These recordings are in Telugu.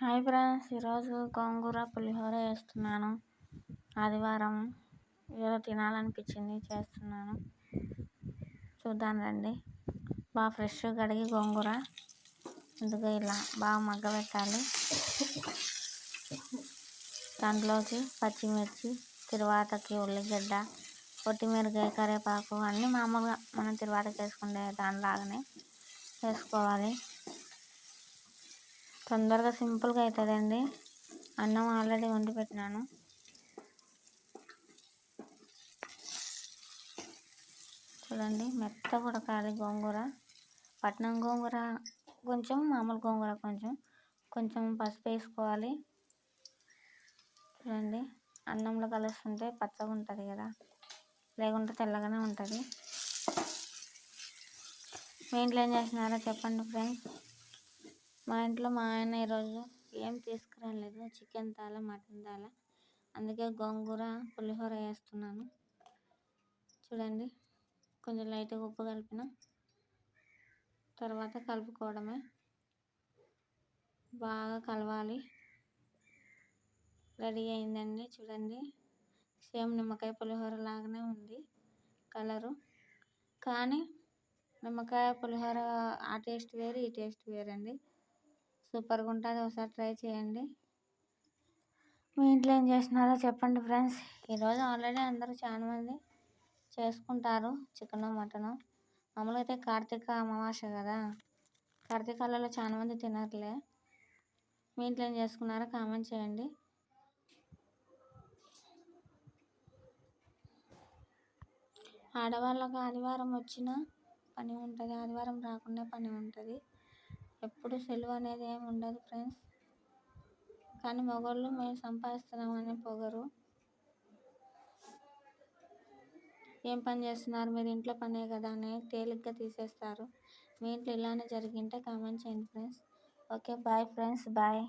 హాయ్ ఫ్రెండ్స్ ఈరోజు గోంగూర పులిహోర వేస్తున్నాను ఆదివారం ఏదో తినాలనిపించింది చేస్తున్నాను. చూద్దాం రండి. బాగా ఫ్రెష్గా కడిగి గోంగూర. ముందుగా ఇలా బాగా మగ్గబెట్టాలి. దాంట్లోకి పచ్చిమిర్చి తిరువాతకి ఉల్లిగడ్డ కొత్తిమీరకాయ కరివేపాకు అన్నీ మామూలుగా మనం తిరువాతకి వేసుకునే దానిలాగానే వేసుకోవాలి. తొందరగా సింపుల్గా అవుతుందండి. అన్నం ఆల్రెడీ వండి పెట్టినాను. చూడండి మెత్త ఉడకాలి గోంగూర. పట్నం గోంగూర కొంచెం మామూలు గోంగూర కొంచెం. కొంచెం పసుపు వేసుకోవాలి. చూడండి అన్నంలో కలుస్తుంటే పచ్చగా ఉంటుంది కదా. లేకుంటే తెల్లగానే ఉంటుంది. మీ ఇంట్లో ఏం చేస్తున్నారో చెప్పండి ఫ్రెండ్స్. మా ఇంట్లో మా ఆయన ఈరోజు ఏం తీసుకురాలేదు. చికెన్ తాల మటన్ తాల అందుకే గోంగూర పులిహోర వేస్తున్నాను. చూడండి కొంచెం లైట్గా ఉప్పు కలిపిన తర్వాత కలుపుకోవడమే. బాగా కలవాలి. రెడీ అయిందండి. చూడండి సేమ్ నిమ్మకాయ పులిహోర లాగానే ఉంది కలరు. కానీ నిమ్మకాయ పులిహోర ఆ టేస్ట్ వేరు ఈ టేస్ట్ వేరండి. సూపర్గా ఉంటుంది ఒకసారి ట్రై చేయండి. మీ ఇంట్లో ఏం చేస్తున్నారో చెప్పండి ఫ్రెండ్స్. ఈరోజు ఆల్రెడీ అందరూ చాలామంది చేసుకుంటారు చికెన్ మటను. మామూలుగా అయితే కార్తీక అమావాస్య కదా. కార్తీకాలలో చాలామంది తినట్లే. మీ ఇంట్లో ఏం చేసుకున్నారో కామెంట్ చేయండి. ఆడవాళ్ళకు ఆదివారం వచ్చిన పని ఉంటుంది. ఆదివారం రాకుండా పని ఉంటుంది. ఎప్పుడు సెలవు అనేది ఏమి ఉండదు ఫ్రెండ్స్. కానీ మగవాళ్ళు మేము సంపాదిస్తున్నామని పొగరు. ఏం పని చేస్తున్నారు? మీరు ఇంట్లో పనే కదా అని తేలిగ్గా తీసేస్తారు. మీ ఇంట్లో ఇలానే జరిగింటే కామెంట్ చేయండి friends. Okay bye friends bye.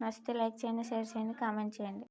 నచ్చితే లైక్ చేయండి షేర్ చేయండి కామెంట్ చేయండి.